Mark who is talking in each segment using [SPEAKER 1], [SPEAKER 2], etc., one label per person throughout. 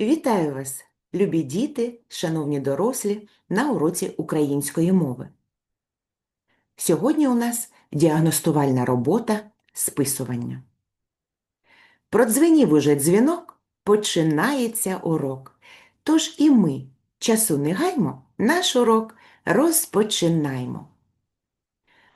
[SPEAKER 1] Вітаю вас, любі діти, шановні дорослі, на уроці української мови. Сьогодні у нас діагностувальна робота списування. Продзвенів уже дзвінок, починається урок. Тож і ми, часу не гаймо, наш урок розпочинаємо.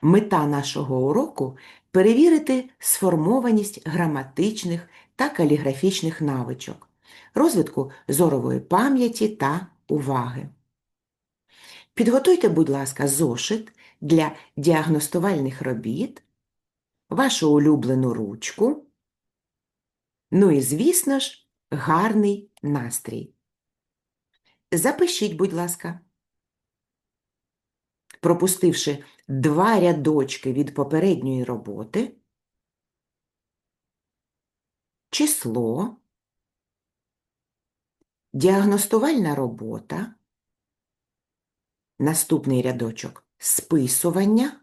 [SPEAKER 1] Мета нашого уроку перевірити сформованість граматичних та каліграфічних навичок, розвитку зорової пам'яті та уваги. Підготуйте, будь ласка, зошит для діагностувальних робіт, вашу улюблену ручку, ну і, звісно ж, гарний настрій. Запишіть, будь ласка. Пропустивши два рядочки від попередньої роботи, число, діагностувальна робота, наступний рядочок списування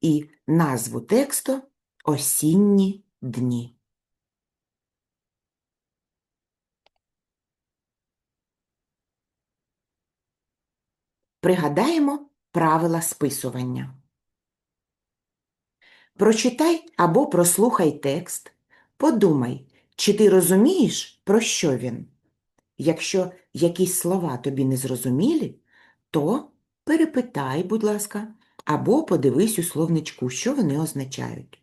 [SPEAKER 1] і назву тексту Осінні дні. Пригадаємо правила списування. Прочитай або прослухай текст. Подумай, чи ти розумієш, про що він. Якщо якісь слова тобі не зрозумілі, то перепитай, будь ласка, або подивись у словничку, що вони означають.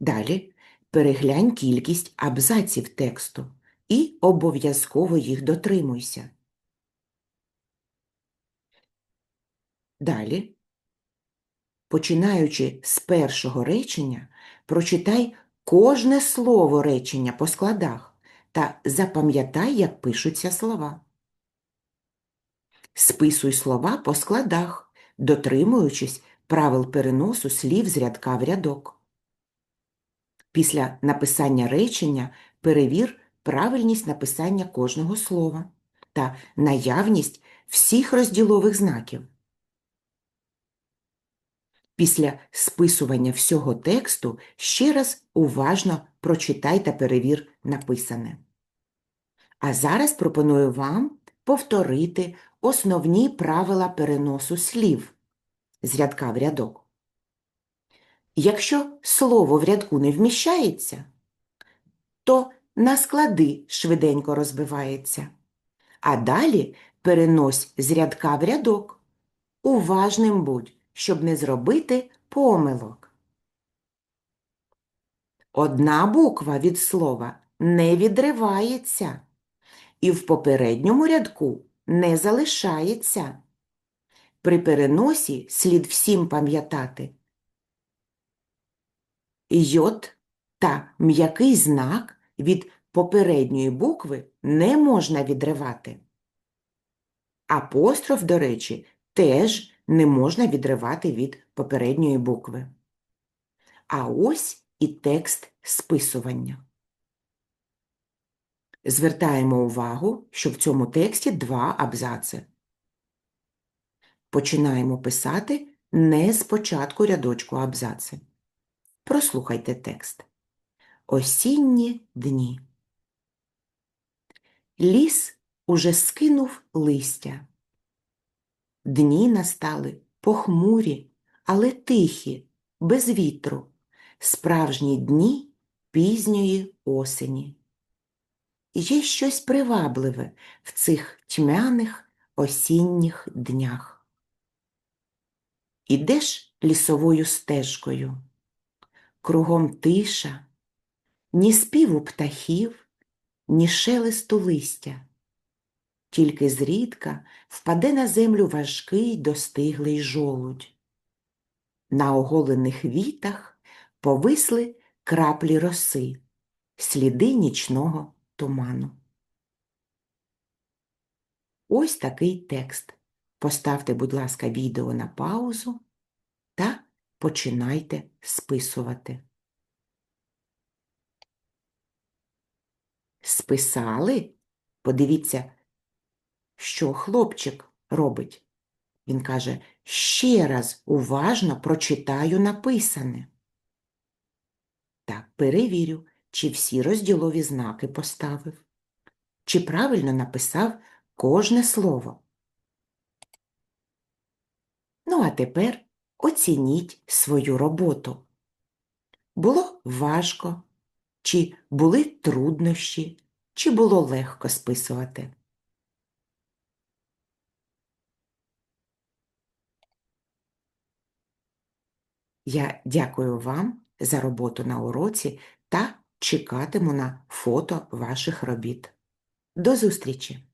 [SPEAKER 1] Далі переглянь кількість абзаців тексту і обов'язково їх дотримуйся. Далі, починаючи з першого речення, прочитай кожне слово речення по складах та запам'ятай, як пишуться слова. Списуй слова по складах, дотримуючись правил переносу слів з рядка в рядок. Після написання речення перевір правильність написання кожного слова та наявність всіх розділових знаків. Після списування всього тексту ще раз уважно прочитай та перевір написане. А зараз пропоную вам повторити основні правила переносу слів з рядка в рядок. Якщо слово в рядку не вміщається, то на склади швиденько розбивається, а далі перенось з рядка в рядок. Уважним будь щоб не зробити помилок. Одна буква від слова не відривається і в попередньому рядку не залишається. При переносі слід всім пам'ятати. Йод та м'який знак від попередньої букви не можна відривати. Апостроф, до речі, теж не можна відривати від попередньої букви. А ось і текст списування. Звертаємо увагу, що в цьому тексті два абзаци. Починаємо писати не з початку рядочку абзаци. Прослухайте текст. Осінні дні. Ліс уже скинув листя. Дні настали похмурі, але тихі, без вітру, справжні дні пізньої осені. Є щось привабливе в цих тьмяних осінніх днях. Ідеш лісовою стежкою, кругом тиша, ні співу птахів, ні шелесту листя тільки зрідка впаде на землю важкий достиглий жолудь. На оголених вітах повисли краплі роси, сліди нічного туману. Ось такий текст. Поставте, будь ласка, відео на паузу та починайте списувати. Списали? Подивіться, що хлопчик робить. Він каже, ще раз уважно прочитаю написане. Так, перевірю, чи всі розділові знаки поставив, чи правильно написав кожне слово. Ну, а тепер оцініть свою роботу. Було важко, чи були труднощі, чи було легко списувати. Я дякую вам за роботу на уроці та чекатиму на фото ваших робіт. До зустрічі!